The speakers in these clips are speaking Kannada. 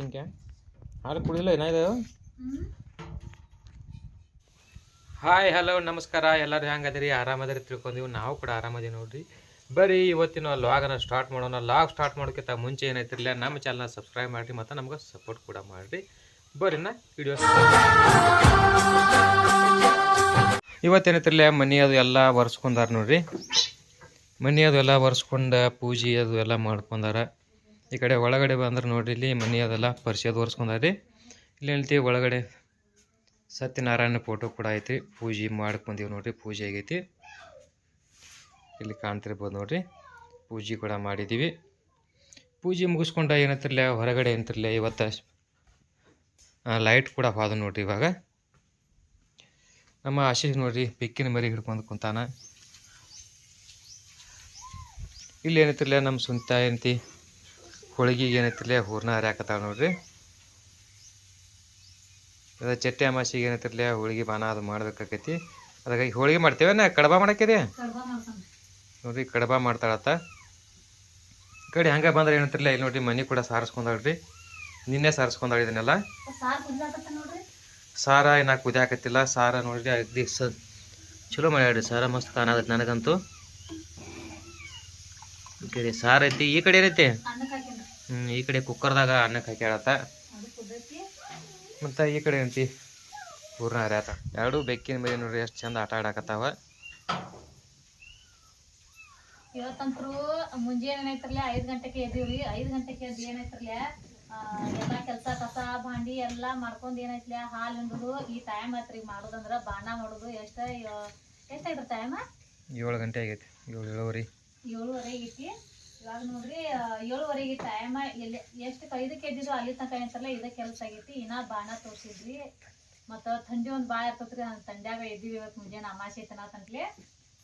ಚಿಂಕೆ? ಹಾಲು ಕುಡಿಲ್ಲ ಏನಾಯ್ತು ಹಾಯ್ ಹಲೋ ನಮಸ್ಕಾರ. ಎಲ್ಲರೂ ಹೆಂಗದಿರಿ ಆರಾಮದಿರಿ ತಿಳ್ಕೊಂಡಿವಿ. ನಾವು ಕೂಡ ಆರಾಮದೀವಿ ನೋಡ್ರಿ. ಬರೀ ಇವತ್ತಿನ ಲಾಗನ್ನು ಸ್ಟಾರ್ಟ್ ಮಾಡೋಣ. ಲಾಗ್ ಸ್ಟಾರ್ಟ್ ಮಾಡೋಕ್ಕಿಂತ ಮುಂಚೆ ಏನೈತಿರಲಿಲ್ಲ, ನಮ್ಮ ಚಾನಲ್ನ ಸಬ್ಸ್ಕ್ರೈಬ್ ಮಾಡಿರಿ ಮತ್ತು ನಮ್ಗೆ ಸಪೋರ್ಟ್ ಕೂಡ ಮಾಡಿರಿ. ಬರೀನ ವಿಡಿಯೋ ಇವತ್ತೇನೈತಿರಲಿಲ್ಲ ಮನೆ ಅದು ಎಲ್ಲ ಒರೆಸ್ಕೊಂಡಾರ ನೋಡ್ರಿ. ಮನೆ ಅದು ಎಲ್ಲ ಒರೆಸ್ಕೊಂಡು, ಪೂಜೆ ಅದು ಎಲ್ಲ ಮಾಡ್ಕೊಂಡಾರ. ಈ ಕಡೆ ಒಳಗಡೆ ಬಂದ್ರೆ ನೋಡ್ರಿ, ಇಲ್ಲಿ ಮನೆ ಅದೆಲ್ಲ ಪರಿಚಯ ಅದು ಒರೆಸ್ಕೊಂಡಾರಿ ಇಲ್ಲಿ ಹೇಳ್ತೀವಿ ಒಳಗಡೆ ಸತ್ಯನಾರಾಯಣ ಫೋಟೋ ಕೂಡ ಐತಿ ಪೂಜೆ ಮಾಡ್ಕೊಂಡಿವಿ ನೋಡ್ರಿ, ಪೂಜೆ ಆಗೈತಿ. ಇಲ್ಲಿ ಕಾಣ್ತಿರ್ಬೋದು ನೋಡ್ರಿ, ಪೂಜೆ ಕೂಡ ಮಾಡಿದ್ದೀವಿ ಪೂಜೆ ಮುಗಿಸ್ಕೊಂಡ ಏನಂತಿರ್ಲ, ಹೊರಗಡೆ ಏನಂತಿರ್ಲ, ಇವತ್ತು ಲೈಟ್ ಕೂಡ ಹೋದ ನೋಡ್ರಿ ಇವಾಗ. ನಮ್ಮ ಆಶೀಶ್ ನೋಡ್ರಿ, ಬೆಕ್ಕಿನ ಮರಿ ಹಿಡ್ಕೊಂಡು ಕುಂತಾನ. ಇಲ್ಲಿ ಏನಂತಿರಲಿಲ್ಲ ನಮ್ಮ ಸುಂತ ಏನೈತಿ ಹೋಳಿಗೆಗೆ ಏನೈತಿರ್ಲ ಹೂರ್ನ ಹರಿಯಾಕತ್ತಾವ ನೋಡ್ರಿ. ಅದ ಚಟ್ಟೆ ಅಮಾಸಿಗೆ ಏನೈತಿರ್ಲ ಹೋಳಿಗೆ ಬಾನ ಅದು ಮಾಡ್ಬೇಕಾಕೈತಿ. ಅದಕ್ಕಾಗಿ ಹೋಳಿಗೆ ಮಾಡ್ತೇವೆ ಕಡಬ ಮಾಡಕ್ಕಿದೆ? ನೋಡ್ರಿ ಕಡಬ ಮಾಡ್ತಾಳತ್ತ. ಈ ಕಡೆ ಹಂಗೆ ಬಂದ್ರೆ ಏನಂತಿರ್ಲ ಇಲ್ಲಿ ನೋಡ್ರಿ ಮನೆ ಕೂಡ ಸಾರಿಸ್ಕೊಂಡಾಳ್ರಿ. ನಿನ್ನೆ ಸಾರಿಸ್ಕೊಂಡಾಳ ಇದನ್ನೆಲ್ಲ ಸಾರ ಇನ್ನ ಕುದಿಯಾಕತ್ತಿಲ್ಲ ಸಾರ ನೋಡ್ರಿ ಅಗ್ದಿ ಸ ಚಲೋ ಮಾಡ್ಯಾಡ್ರಿ ಸಾರ ಮಸ್ತ್ ಕಾಣಾಗತ್ತೆ ನನಗಂತೂ. ಈ ಕಡೆ ಸಾರ ಐತಿ ಈ ಕಡೆ ಏನೈತಿ? ಈ ಕಡೆ ಕುಕ್ಕರ್ದಾಗ ಅನ್ನಕ್ಕೆ ಹಾಕ್ಯಾಳತ್ತ ಮತ್ತು ಈ ಕಡೆ ಅಂತಿ ಪೂರ್ಣ ಹರ್ಯಾತ. ಎರಡೂ ಬೆಕ್ಕಿನ ಮೇಲೆ ನೋಡ್ರಿ ಎಷ್ಟು ಚಂದ ಆಟ ಆಡಾಕತ್ತಾವ. ಇವತ್ತಂತ್ರು ಮುಂಜಾನೆ ಏನೈತ್ರಲ್ಲ ಐದ್ ಗಂಟೆಗೆ ಎದ್ದೀವ್ರಿ. ಐದ್ ಗಂಟೆಗೆ ಎದ್ದು ಏನೈತ್ರಲ್ಲ ಎಲ್ಲ ಕೆಲಸ ಕಸ ಭಾಂಡಿ ಎಲ್ಲ ಮಾಡ್ಕೊಂಡು ಏನೈತ್ಲ ಹಾಲು ಹಿಂಡುದು ಈ ಟೈಮ್ ಆತ್ರಿ ಮಾಡೋದಂದ್ರ ಬಾಣ ಮಾಡುದು. ಎಷ್ಟು ಎಷ್ಟಾಯ್ತು ಟೈಮ್ ಏಳು ಗಂಟೆ ಆಗೈತಿ. ಏಳು ಏಳುವರೆ. ಏಳುವರೆ ಆಗೈತಿ. ಇವಾಗ ನೋಡ್ರಿ ಏಳುವರೆಗೆ ಟೈಮ್ ಎಲ್ಲಿ ಎಷ್ಟು ಐದಕ್ಕೆ ಎದ್ದಿದ್ರು ಅಲ್ಲಿ ತನಕ ಏನಂತಾರಲ್ಲ ಇದ ಕೆಲಸ ಆಗೈತಿ ಇನ್ನ ಬಾಣ ತೋರ್ಸಿದ್ರಿ ಮತ್ತ ಥಂಡಿ ಒಂದ್ ಬಾಳ ಇರ್ತೈತ್ರಿ ತಂಡ್ಯಾಗ ಎದ್ದಿವಿ ಇವತ್ತು ಮುಂಜಾನೆ ಅಮಾಸೆ ಐತನ ಅಂತಂತ್ಲೆ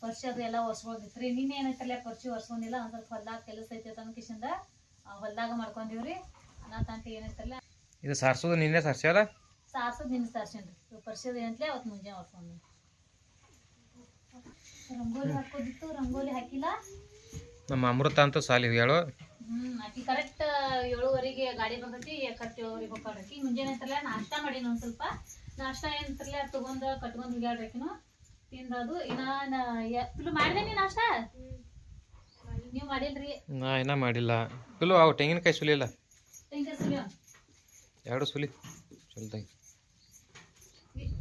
ಪರ್ಸಿ ಅದು ಎಲ್ಲ ಒರ್ಸ್ಕೊಂಡಿತ್ರಿ ನಿನ್ನೆ ಏನೈತಲ್ಲ ಪರ್ಚಿ ಒರ್ಸ್ಕೊಂಡಿಲ್ಲ ಒಂದ್ ಸ್ವಲ್ಪ ಹೊಲ್ದಾಗ ಕೆಲಸ ಐತೆ ಅಂತ ಕಿಶಿಂದ ಹೊಲ್ದಾಗ ಮಾಡ್ಕೊಂಡಿವ್ರಿ. ಅನ್ನತಂಟಿ ಏನೈತಲ್ಲ ಇದು ಸಾರ್ಸೋದು ನಿನ್ನೆ ಸಾರ್ಸ್ಯಾರ? ಸಾರ್ಸೋದು ನಿನ್ನೆ ಸಾರ್ಸೇನ್ರಿ ಅದು ಏನಂತಲೇ ಅವತ್ತು ಮುಂಜಾನೆ ಒರ್ಸ್ಕೊಂಡ್ವಿ. ರಂಗೋಲಿ ಹಾಕೋದಿತ್ತು ರಂಗೋಲಿ ಹಾಕಿಲ್ಲ. ನಮ್ಮ ಅಮೃತ ಅಂತೂ ಸಾಲಿ ಹೇಳು. ಆಕಿ ಕರೆಕ್ಟ್ ಏಳುವರೆಗೆ ಗಾಡಿ ಬರ್ತೈತಿ ಕರೆಕ್ಟ್ ಏಳುವರೆಗೆ ಮುಂಜಾನೆ ಅಂತಲ್ಲ ನಾಷ್ಟ ಮಾಡೀನಿ ಒಂದ್ ಸ್ವಲ್ಪ. ನಾಷ್ಟ ಏನಂತಾರಲ್ಲ ತಗೊಂಡ್ ಕಟ್ಕೊಂಡ್ ಹೋಗ್ಯಾಳ್ರಿಕಿನು ತಿಂದದು ಇನ್ನ ಪಿಲು ಮಾಡಿದೆ ನೀ ನಾಷ್ಟ? ನೀವ್ ಮಾಡಿಲ್ರಿ. ನಾ ಇನ್ನ ಮಾಡಿಲ್ಲ. ಪಿಲು ಅವು ತೆಂಗಿನಕಾಯಿ ಸುಲಿಲ್ಲ ಎರಡು ಸುಲಿ. ಚಲ್ತಾಗಿ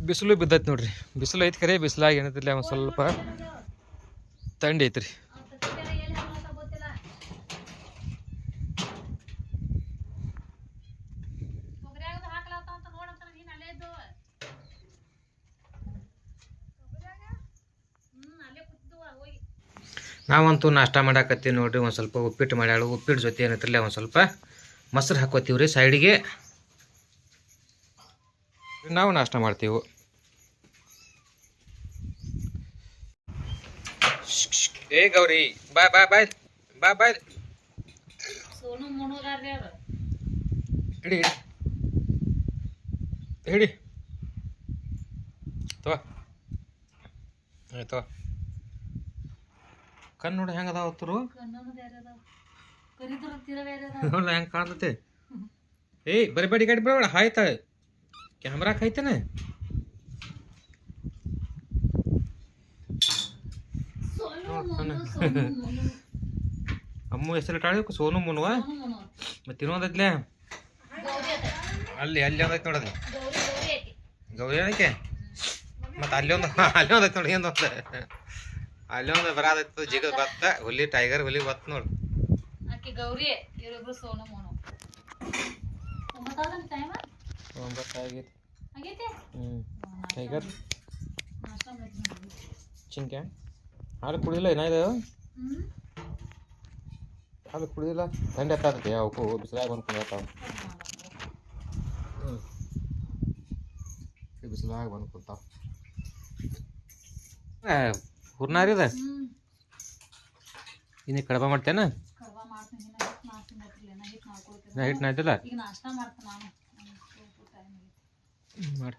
ಬಿಸಿಲು ಬಿದ್ದೈತಿ ನೋಡ್ರಿ. ಬಿಸಿಲು ಐತಿ ಕರೆ ಬಿಸಿಲಾಗಿ ಏನೈತಿಲ್ಲ ಒಂದು ಸ್ವಲ್ಪ ತಂಡಿ ಐತ್ರಿ ಆ ತತ್ತಿಗೆಲ್ಲ ಎಲ್ಲಿ ಹಾಕ್ಲತ್ತ ಗೊತ್ತಿಲ್ಲ. ತೊಗರ್ಯಾಗದು ಹಾಕ್ಲತ್ತ ಅಂತ ನೋಡಂತಾರ ನೀನ್ ಅಲ್ಲೇ ಇದ್ದು. ಹ್ಮ್ ಅಲ್ಲೇ ಕೂತಿದ್ವ ಹೋಗಿ ನಾವಂತೂ ನಾಷ್ಟ ಮಾಡಾಕತ್ತೀವಿ ನೋಡಿರಿ ಒಂದು ಸ್ವಲ್ಪ ಉಪ್ಪಿಟ್ಟು ಮಾಡ್ಯಾಳು. ಉಪ್ಪಿಟ್ಟು ಜೊತೆ ಏನೈತಿಲ್ಲ ಒಂದು ಸ್ವಲ್ಪ ಮೊಸರು ಹಾಕೋತೀವಿ ರೀ ಸೈಡಿಗೆ. ನಾವು ನಾಷ್ಟ ಮಾಡ್ತೀವಿ. ಏ ಗೌರಿ ಬಾ ಬಾ ಬಾಯ್ ಬಾ ಬಾಯ್ ಹಿಡಿ ಹಿಡಿ. ತೋ ಆಯ್ತವ ಕಣ್ಣು ನೋಡಿ ಹೆಂಗೆ ಅದಾವ ಹತ್ತರು ಕಣ್ಣನು ಬ್ಯಾರೆ ಅದಾವ? ಕರಿದ್ರ ತೀರ ಬ್ಯಾರೆ ಅದಾವ? ನೋಡ್ಲ ಹೆಂಗೆ ಕಾಣ್ತತೆ ಏಯ್ ಬರಬೇಡಿ ಬಡಿ ಗಾಡಿ ಬರಬೇಡ ಹಾಯ್ತಾಳೆ ಕ್ಯಾಮ್ರಾ ಹಾಯ್ತಾನೆ. ಅಮ್ಮ ಹೆಸರು ಇಟ್ಟಾಳೆ ಸೋನು ಮುನುವ. ಮತ್ತೆ ಇನ್ನೊಂದೈತ್ಲೆ ಅಲ್ಲಿ ಅಲ್ಲಿ ಒಂದೈತೆ ನೋಡೋದು. ಗೌರಿ ಏನಕ್ಕೆ ಮತ್ತೆ ಅಲ್ಲಿ ಒಂದು ಅಲ್ಲಿ ಒಂದೈತೆ ನೋಡಿ ಏನೊಂದು ಅಲ್ಲಿ ಒಂದು ಬರಾದೈತು ಜಿಗದ್ ಬತ್ತ ಹುಲಿ ಟೈಗರ್ ಹುಲಿ ಬತ್ ನೋಡು. ಆಕಿ ಗೌರಿ ಇವರಿಬ್ರು ಸೋನು ಮೋನು. ಒಂಬತ್ತಾಗಲ್ಲ ಟೈಮ್ ಒಂಬತ್ತು ಆಗೈತಿ? ಆಗೈತಿ ಹ್ಞೂ ಟೈಗರ್? ನಾಷ್ಟ ಮಾಡ್ತೀನಿ. ಚಿಂಕೆ? ಹಾಲು ಕುಡಿದಿಲ್ಲ ಏನಾಯ್ತು ಹ್ಮ್? ಹಾಲು ಕುಡಿದಿಲ್ಲ? ಥಂಡಿ ಹತ್ತಾತೈತಿ ಅವಕ್ಕೂ ಬಿಸಿಲಾಗ ಬಂದು ಕುಡಿಯತ್ತಾವ ಹ್ಞೂ ಬಿಸಿಲಾಗ ಬಂದು ಕುಂತಾವ ರೀ ಹ್ಮ್. ಇನ್ನು ಕಡಬ ಮಾಡ್ತೇನ. ನಾ ಹಿಟ್ಟು ನಾಯ್ತಿಲ್ಲ. ಮಾಡಿ.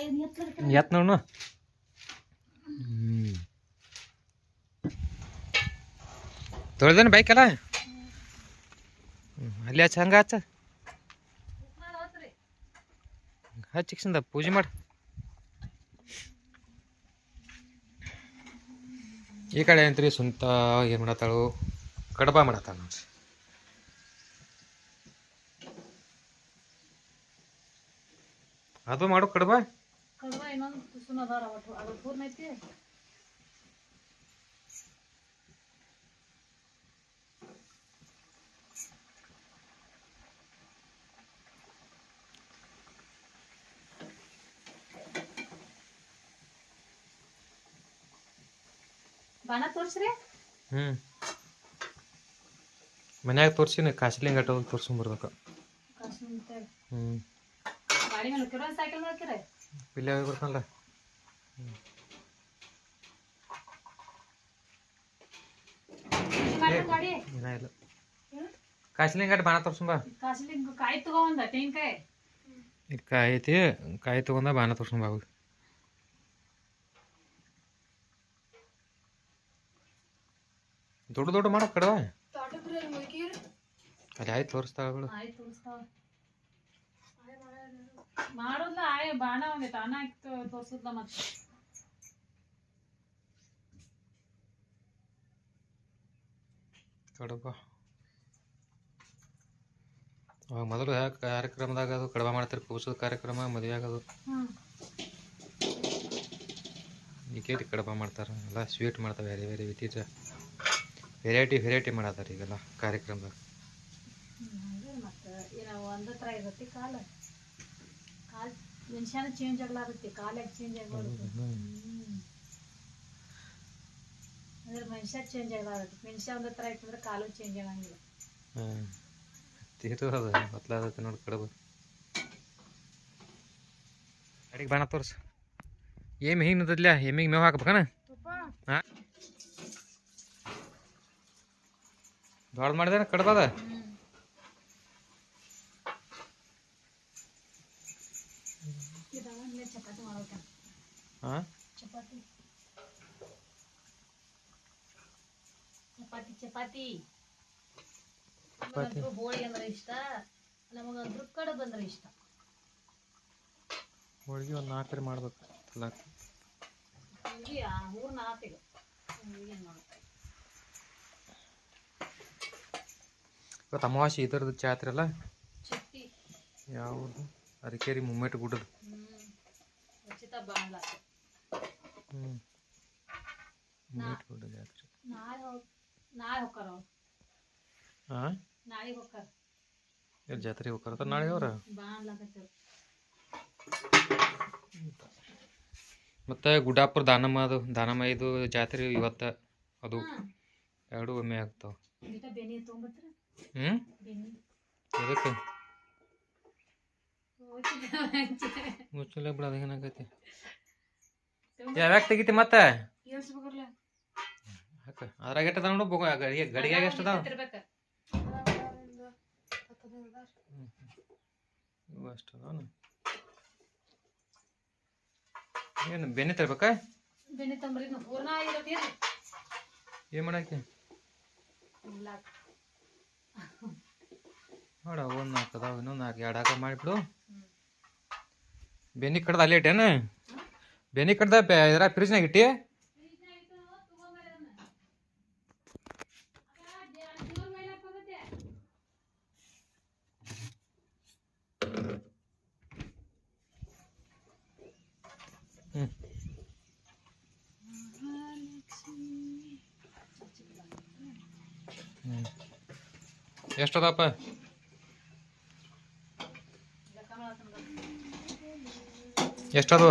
ಇದ್. ಎತ್ ನೋಡು ಹ್ಞೂ ತೊಳ್ದೇನು ಬೈಕಲ್ಲ? ಅಲ್ಲಿ ಹಚ್ಚ ಹಂಗೆ ಹಚ್ಚ. ಹಚ್ಚಿಕ್ಸಿಂದ ಪೂಜೆ ಮಾಡಿ. ಈ ಕಡೆ ಏನ್ರಿ ಸುಂತ ಏನು ಮಾಡತ್ತಾಳು? ಕಡಬ ಮಾಡತ್ತಾಳ ನೋಡ್ರಿ. ಅದು ಮಾಡು ಕಡಬ ಕಡ್ಬ ಇನ್ನೊಂದು ತುಸುನ ಅದಾರ ಅವತ್ತು ಅವತ್ತು ಪೂರ್ಣ ಐತಿ ಬಾಣ ತೋರ್ಸ್ರಿ. ಹ್ಞೂ ಮನ್ಯಾಗ ತೋರ್ಸಿನಿ ಕಾಸ್ಲಿಂಗ್ ಆಟೋ ತೋರ್ಸ್ಕೊಂಬರ್ಬೇಕು. ಹ್ಞೂ ಗಾಡಿ ಮೇಲೆ ಸೈಕಲ್ ಮೇಲೆ ಇಲ್ಲಿ ಬರ್ತಾನಲ್ಲ ಗಾಡಿ? ಕಾಸ್ಲಿಂಗ್ ಗಟ್ಟ ಬಾಣ ತೋರ್ಸ್ಕೊಂಬ ಕಾಸಲಿ ಕಾಯಿ ತಗೊಂಡ ಇಲ್ಲಿ ಕಾಯಿ ಐತಿ ಕಾಯಿ ತೊಗೊಂಡ ಬಾಣ ತೋರ್ಸ್ಕೊಂಬ ದೊಡ್ಡ ದೊಡ್ಡ ಮಾಡೋ ಕಡವ ಅಲ್ಲಿ ಆಯ್ತು ತೋರಿಸ್ತಾಳು ಆಯ್ತು ತೋರಿಸ್ತಾವ ಮಾಡೋದ್ಲ ಆಯ್ ಬಾಣ ಒಂದೇ ತಾನ ಆಯ್ತು ತೋರ್ಸುದ್ಲ ಮತ್ತೆ. ಕಡಬ ಅವಾಗ ಮೊದಲು ಕಾರ್ಯಕ್ರಮದಾಗ ಅದು ಕಡಬ ಮಾಡ್ತಾರೆ ಕೂಸದ ಕಾರ್ಯಕ್ರಮ ಮದುವೆ ಆಗೋದು ಈಗೇರಿ ಕಡಬ ಮಾಡ್ತಾರೆ ಎಲ್ಲ ಸ್ವೀಟ್ ಮಾಡ್ತಾರೆ ಬೇರೆ ಬೇರೆ ವಿತೀಜ ವೆರೈಟಿ ವೆರೈಟಿ ಮಾಡತ್ತಾರೆ ಈಗೆಲ್ಲ ಕಾರ್ಯಕ್ರಮದಾಗ. ಒಂದೇ ಥರ ಇರುತ್ತೆ ಕಾಲ. ಕಾಲ್ ಮನುಷ್ಯನ ಚೇಂಜ್ ಆಗ್ಲಾರತ್ತೆ ಕಾಲ ಚೇಂಜ್ ಆಗ್ಬಾರ್ದು. ಅಂದ್ರೆ ಮನುಷ್ಯ ಚೇಂಜ್ ಆಗ್ಲಾರತ್ತೆ. ಮನುಷ್ಯ ಒಂದೇ ಥರ ಇತ್ತಂದ್ರೆ ಕಾಲು ಚೇಂಜ್ ಆಗಂಗಿಲ್ಲ. ಹಾಂ. ತೀರು ಅದು ಮೊದ್ಲಾದತ್ತೆ ನೋಡಿ ಕಡಬ. ಅಡಿಗೆ ಬಾಣ ತೋರ್ಸು. ಏಮ್ ಹಿಂಗೆ ನಿಂತದ್ಲ ಎಮ್ಮಿಗೆ ಮೇವು ಹಾಕ್ಬೇಕನ? ದೊಡ್ಡ ಮಾಡಿದೆ ಕಡ್ದದ? ಚಪಾತಿ ಚಪಾತಿ ಚಪಾತಿ. ಚಪಾತಿ. ಚಪಾತಿ. ನಮಗಂತೂ ಹೋಳಿ ಅಂದ್ರೆ ಇಷ್ಟ. ಕಡುಬು ಅಂದ್ರೆ ಇಷ್ಟ. ಹೋಳಿಗೆ ಒಂದು ನಾಲ್ಕರಿ ಮಾಡ್ಬೇಕು. ನಾಲ್ಕು ಆ ಊರ್ ನಾತಿಗ ಏನು ಮಾಡೋದು? ಇವತ್ತು ಅಮಾವಾಸ್ಯೆ ಇದರದ್ದು ಜಾತ್ರೆ ಅಲ್ಲ? ಯಾವುದು? ಅರಿಕೇರಿ ಮುಮ್ಮೆಟ್ ಗುಡ್ಡದ. ಹ್ಞೂ ಮುಮ್ಮೆಟ್ ಗುಡ್ಡ ಜಾತ್ರೆ. ಹಾಂ ಜಾತ್ರೆ ಹೋಗ್ತಾರ ನಾಳೆ ಅವ್ರ? ಮತ್ತೆ ಗುಡ್ಡಾಪುರ ದಾನಮ್ಮ ಅದು ದಾನಮ್ಮ ಇದು ಜಾತ್ರೆ ಇವತ್ತು. ಅದು ಎರಡು ಒಮ್ಮೆ ಆಗ್ತಾವ. ಬಿಟ ಬೆನಿ ತೊಗೊಂಬರ್ತೀರ ಹ್ಞೂ ಬೆನಿ ಅದಕ್ಕೆ ಮುಚ್ಚಲೆ ಬಿಡ ಅದೇನಾಗೈತಿ ಯಾವ್ಯಾಕ ತೆಗಿತಿ ಮತ್ತೆ? ಅದ್ರಾಗ ಎಷ್ಟು ಅದಾವ ನೋಡು ಬೊಗ- ಗಡಿಗೆ ಗಡಿಗ್ಯಾಗ ಎಷ್ಟು ಅದಾವ? ಇವು ಅಷ್ಟು ಅದಾವನ ಏನು ಬೆನ್ನಿ ತರ್ಬೇಕಾ? ಏನ್ ತಂಬ್ರಿ ಏನು ಮಾಡಾಕಿ? ಇಲ್ಲ. ನೋಡ ಒಂದು ನಾಲ್ಕು ಅದಾವ ಇನ್ನೊಂದು ನಾಲ್ಕು ಎರಡು ಹಾಕ ಮಾಡಿಬಿಡು. ಬೆನ್ನಿ ಕಡ್ದ ಅಲ್ಲಿ ಇಟ್ಟೇನ? ಬೆನ್ನಿ ಕಡ್ದ ಇದ್ರಾಗ ಫ್ರಿಜ್ನಾಗ ಇಟ್ಟಿ? ಹ್ಞೂ ಹ್ಞೂ ಎಷ್ಟು ಅದಪ್ಪ ಲೆಕ್ಕ ಮಾಡತ್ತಂಗ ಎಷ್ಟದು?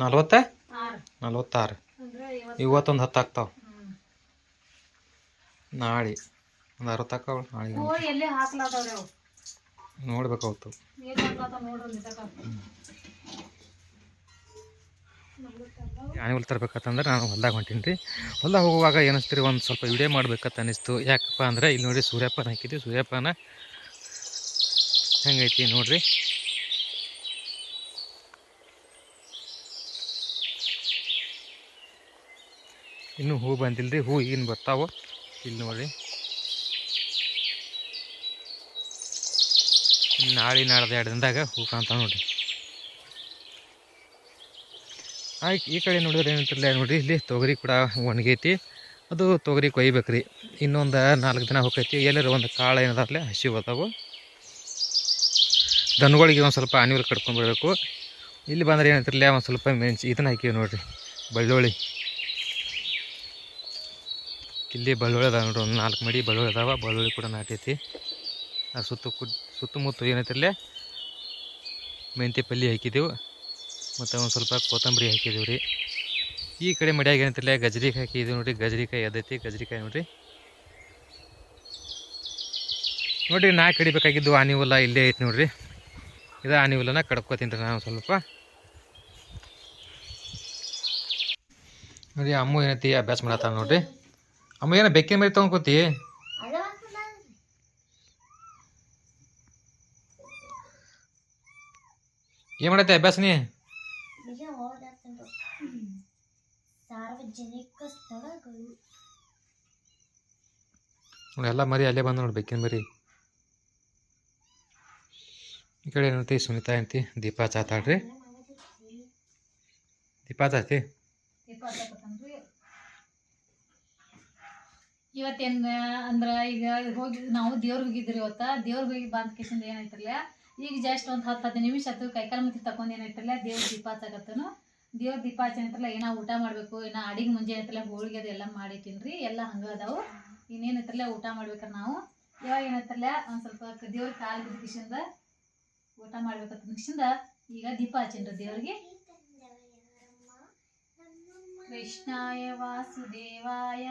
ನಲ್ವತ್ತ? ನಲ್ವತ್ತಾರು. ಇವತ್ತೊಂದು ಹತ್ತು ಆಗ್ತಾವ. ನಾಳೆ. ಒಂದು ಅರವತ್ತು ಹಾಕವಳು ನಾಳೆ ಹೋಗಿ ಎಲ್ಲಿ ಹಾಕ್ಲಾದವ್ರಿ ಅವು ನೋಡ್ಬೇಕು ಅವತ್ತು ಏನ್ ಹಾಕ್ಲಾತಾವ ನೋಡ್ರಿ ನಿಜಕ್ಕ ಆನಿವಲ್ ತರ್ಬೇಕಂತಂದ್ರೆ ನಾನು ಹೊಲ್ದಾಗ ಹೊಂಟೀನಿ ರೀ. ಹೊಲ್ದಾಗ ಹೋಗುವಾಗ ಏನಿಸ್ತೀರಿ ಒಂದು ಸ್ವಲ್ಪ ವಿಡಿಯೋ ಮಾಡ್ಬೇಕಂತ ಅನಿಸ್ತು. ಯಾಕಪ್ಪ ಅಂದರೆ ಇಲ್ಲಿ ನೋಡಿ ಸೂರ್ಯಪಾನ ಹಾಕಿದ್ವಿ. ಸೂರ್ಯಪಾನ ಹೆಂಗೈತಿ ನೋಡ್ರಿ. ಇನ್ನೂ ಹೂ ಬಂದಿಲ್ಲ ರೀ ಹೂ ಏನು ಬರ್ತಾವೋ ಇಲ್ಲಿ ನೋಡಿ ನಾಳೆ ನಾಡ್ದು ಎರಡು ದಿನದಾಗ ಹೂ ಕಾಣ್ತಾವೆ ನೋಡ್ರಿ. ಆಯ್ತು ಈ ಕಡೆ ನೋಡಿದ್ರೆ ಏನಂತಿರಲಿಲ್ಲ ನೋಡಿ ಇಲ್ಲಿ ತೊಗರಿ ಕೂಡ ಒಣಗೈತಿ. ಅದು ತೊಗರಿ ಕೊಯ್ಬೇಕ್ರಿ. ಇನ್ನೊಂದು ನಾಲ್ಕು ದಿನ ಹೋಗೈತಿ. ಎಲ್ಲರ ಒಂದು ಕಾಳು ಏನದಾರಲ್ಲ ಹಸಿ ಬರ್ತಾವೆ ದನಗಳಿಗೆ ಒಂದು ಸ್ವಲ್ಪ ಆನಿವಲ್ ಕಟ್ಕೊಂಡ್ಬಿಡ್ಬೇಕು ಇಲ್ಲಿ ಬಂದರೆ ಏನಂತಿರಲಿಲ್ಲ ಒಂದು ಸ್ವಲ್ಪ ಮೆಣಸು ಇದನ್ನು ಹಾಕಿವಿ ನೋಡಿರಿ. ಬೆಳ್ಳುಳ್ಳಿ. ಇಲ್ಲಿ ಬೆಳ್ಳುಳ್ಳಿ ಅದಾವೆ ನೋಡ್ರಿ, ಒಂದು ನಾಲ್ಕು ಮಡಿ ಬೆಳ್ಳುಳ್ಳಿ ಅದಾವೆ. ಬೆಳ್ಳುಳ್ಳಿ ಕೂಡ ನಾಟೈತಿ. ಸುತ್ತ ಕು ಸುತ್ತಮುತ್ತ ಏನೈತಿರಲ್ಲ ಮೆಂತೆ ಪಲ್ಯ ಹಾಕಿದೆವು. ಮತ್ತು ಒಂದು ಸ್ವಲ್ಪ ಕೊತ್ತಂಬರಿ ಹಾಕಿದೀವಿ ರೀ. ಈ ಕಡೆ ಮಡಿಯಾಗ ಏನಂತಿಲ್ಲ ಗಜ್ರಿಕಾಯಿ ಹಾಕಿದೀವಿ ನೋಡಿರಿ ಗಜ್ರಿಕಾಯಿ ಅದೈತಿ ಗಜ್ರಿಕಾಯಿ ನೋಡಿರಿ. ನೋಡಿರಿ, ನಾ ಕಡಿಬೇಕಾಗಿದ್ದು ಆನಿ ಹುಲ್ಲ ಇಲ್ಲೇ ಐತಿ ನೋಡಿರಿ. ಇದು ಆನಿ ಹುಲ್ಲನ ಕಡ್ಕೋತೀನಿ ರೀ ನಾನು ಸ್ವಲ್ಪ. ನೋಡಿ ಅಮ್ಮ ಏನೈತಿ ಅಭ್ಯಾಸ ಮಾಡತ್ತಾಳ ನೋಡ್ರಿ. ಅಮ್ಮ ಏನೋ ಬೆಕ್ಕಿನ ಮೇಲೆ ತೊಗೊಂಡ್ಕೋತಿ? ಏನು ಮಾಡತ್ತೆ ಅಭ್ಯಾಸ ನೀ? ಸಾರ್ವಜನಿಕ ಸ್ಥಳಗಳು ಎಲ್ಲ ಮರಿ ಅಲ್ಲೇ ಬಂದು ನೋಡಿ ಮರಿ. ಈ ಕಡೆ ಏನಂತಿ ಸುನಿತಾ ಅಂತಿ ದೀಪಾ ಚಾತಾಳ್ರಿ ದೀಪಾ ಚಾತಿ. ಇವತ್ತೇನ್ ಅಂದ್ರ ಈಗ ಹೋಗಿ ನಾವು ದೇವ್ರಿಗೆ ಹೋಗಿದ್ರಿ ಇವತ್ತ. ದೇವ್ರಿಗೆ ಹೋಗಿ ಬಂದ ಕಿಶನ್ ಏನಾಯ್ತಲ್ಲ ಈಗ ಜಸ್ಟ್ ಒಂದ್ ಹತ್ತು ಹದಿನೈದು ನಿಮಿಷ ಅದು ಕೈಕಾಲ ಮತ್ತೆ ತಕೊಂಡ್ ಏನಾಯ್ತಲ್ಲ ದೇವ್ರ ದೀಪ ಹಚ್ಚಕತ್ತನು ದೇವ್ರ ದೀಪಾಚರಣೆ ಹತ್ರ ಏನ ಊಟ ಮಾಡ್ಬೇಕು, ಏನ ಅಡಿಗೆ ಮುಂಜಾನೆ ಹತ್ರ ಹೋಳಿಗೆ ಅದೆಲ್ಲ ಮಾಡಿ ತಿನ್ರಿ ಎಲ್ಲ ಅದಾವು. ಇನ್ನೇನ್ ಹತ್ರಲ್ಲೇ ಊಟ ಮಾಡ್ಬೇಕ್ರೆ ನಾವು. ಇವಾಗ ಏನತ್ರಲ್ಲ ಒಂದ್ ಸ್ವಲ್ಪ ದೇವ್ರ ಕಾಲ್ ಬಿದ್ದ ಊಟ ಮಾಡ್ಬೇಕಂತ ಮಿಕ್ಸಿಂದ ಈಗ ದೀಪ ಹಚ್ಚಿನ್ರಿ ದೇವ್ರಿಗೆ. ಕೃಷ್ಣಾಯ ವಾಸುದೇವಾಯ,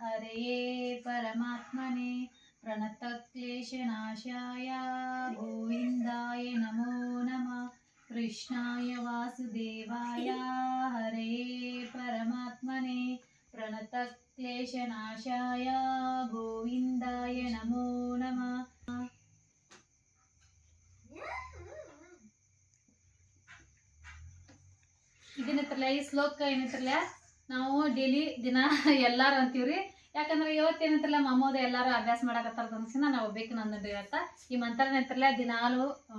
ಹರೆಯೇ ಪರಮಾತ್ಮನೇ ಪ್ರಣತ ಕ್ಲೇಶನಾಶಾಯ ಗೋವಿಂದಾಯ ನಮೋ ನಮಃ. कृष्णाय वासुदेवाय हरये परमात्मने प्रणतक्लेशनाशाय गोविन्दाय नमो नमः ಇದೇನೈತ್ರಲ್ಲ ಈ ಶ್ಲೋಕ ಏನೈತ್ರಲ್ಲ ನಾವು ಡೈಲಿ ದಿನ ಎಲ್ಲಾರು ಅಂತೀವ್ರಿ ಯಾಕಂದ್ರೆ ಇವತ್ತು ಏನೈತ್ರಲ್ಲ ಮಮ್ಮೋದ ಎಲ್ಲಾರು ಅಭ್ಯಾಸ ಮಾಡಕತ್ತಾರ ಅನ್ಸಿನ ನಾವು ಬೇಕು ನಂದ್ರಿ ಇವತ್ತ ಈ ಮಂತ್ರ ಏನೈತ್ರಲ್ಲ ದಿನಾಲು ಆ,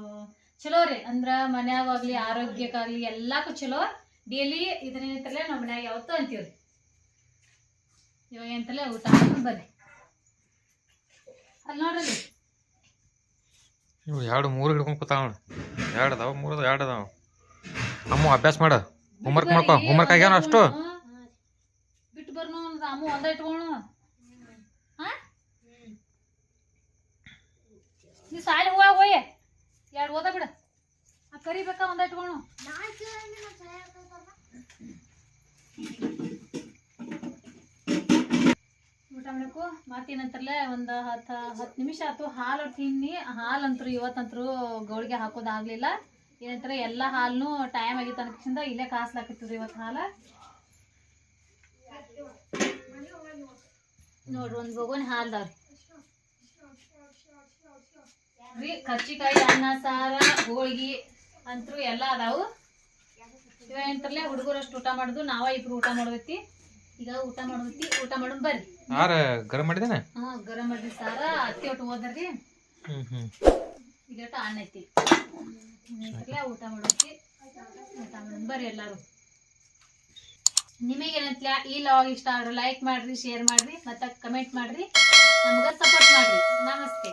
ಚಲೋ ರೀ ಅಂದ್ರ ಮನ್ಯಾಗಾಗ್ಲಿ ಆರೋಗ್ಯಕ್ಕಾಗ್ಲಿ ಎಲ್ಲಾಕು ಚಲೋ. ಡೈಲಿ ಇದನ್ನೇನೈತ್ರಲ್ಲ ನಮ್ಮ ಮನ್ಯಾಗ ಯಾವತ್ತೂ ಅಂತೀವ್ರಿ. ಇವಾಗ ಅಂತಲೇ ಊಟ ಮಾಡ್ಕೊಂಡು ಬರ್ರಿ. ಅಲ್ಲಿ ನೋಡ್ರಿ. ಇವು ಎರಡು ಮೂರು ಹಿಡ್ಕೊಂಡು ಕೂತಾವ ಎರಡು ಅದಾವ ಮೂರು ಎರಡು ಅದಾವ. ಅಮ್ಮ ಅಭ್ಯಾಸ ಮಾಡ. ಹೋಮ್ವರ್ಕ್ ಮಾಡ್ಕೊ. ಹೋಮ್ವರ್ಕ್ ಆಗ್ಯಾನ ಅಷ್ಟು. ಬಿಟ್ಟು ಬರ್ನು ಅಮ್ಮ ಒಂದ ಇಟ್ಕೊಳ್ಳು ಹಾ? ನೀ ಸಾಲಿ ಹೋಗ ಹೋಯ್. ಎರಡು ಓದ ಬಿಡ. ಕರಿಬೇಕಾ ಒಂದ ಇಟ್ಕೊಂಡು ಊಟ ಮಾಡಬೇಕು. ಮತ್ತೇನಂತಾರಲ್ಲ ಒಂದು ಹತ್ತು ಹತ್ತು ನಿಮಿಷ ಆಯ್ತು. ಹಾಲು ತಿನ್ನಿ. ಹಾಲಂತರು ಇವತ್ತಂತರು ಗೌಳಿಗೆ ಹಾಕೋದಾಗ್ಲಿಲ್ಲ ಏನಂತಾರೆ ಎಲ್ಲ ಹಾಲನ್ನು ಟೈಮ್ ಆಗಿತ್ತು ಅನ್ಕಿಂದ ಇಲ್ಲೇ ಕಾಸ್ಲಾಕತ್ತೀವ್ರಿ ಇವತ್ತು ಹಾಲು. ನೋಡ್ರಿ, ಒಂದು ಬಗೋನ್ ಹಾಲ್ದವ್ರಿ. ರೀ ಕರ್ಚಿಕಾಯಿ ಅನ್ನ ಸಾರ ಹೋಳ್ಗಿ ಅಂತರು ಎಲ್ಲ ಅದಾವು. ಇವಂತರಲ್ಲೇ ಹುಡುಗರಷ್ಟು ಹುಡುಗರು ಅಷ್ಟು ಊಟ ಮಾಡುದು ನಾವ ಇಬ್ರು ಊಟ ಮಾಡ್ಬೇಕಿ ಈಗ ಊಟ ಮಾಡ್ಬೇಕಿ ಊಟ ಮಾಡೋಣ ಬರ್ರಿ. ಗರಂ ಮಾಡಿದೇನೆ? ಹಾ ಗರಂ ಸಾರ ಅತ್ತಿ ಒಟ್ಟು ಹೋದ್ರಿ ಹ್ಞೂ ಹ್ಞೂ ಈಗ ಅಣ್ಣ ಐತಿ. ಊಟ ಮಾಡೋಕೆ ಊಟ ಮಾಡೋಣ ಬರ್ರಿ ಎಲ್ಲಾರು. ಏನಂತ ಈ ಲಾಗ್ ಇಷ್ಟ ಆದ್ರೆ ಲೈಕ್ ಮಾಡ್ರಿ ಶೇರ್ ಮಾಡ್ರಿ ಮತ್ತೆ ಕಮೆಂಟ್ ಮಾಡ್ರಿ. ನಮ್ಗೆ ಸಪೋರ್ಟ್ ಮಾಡ್ರಿ. ನಮಸ್ತೆ.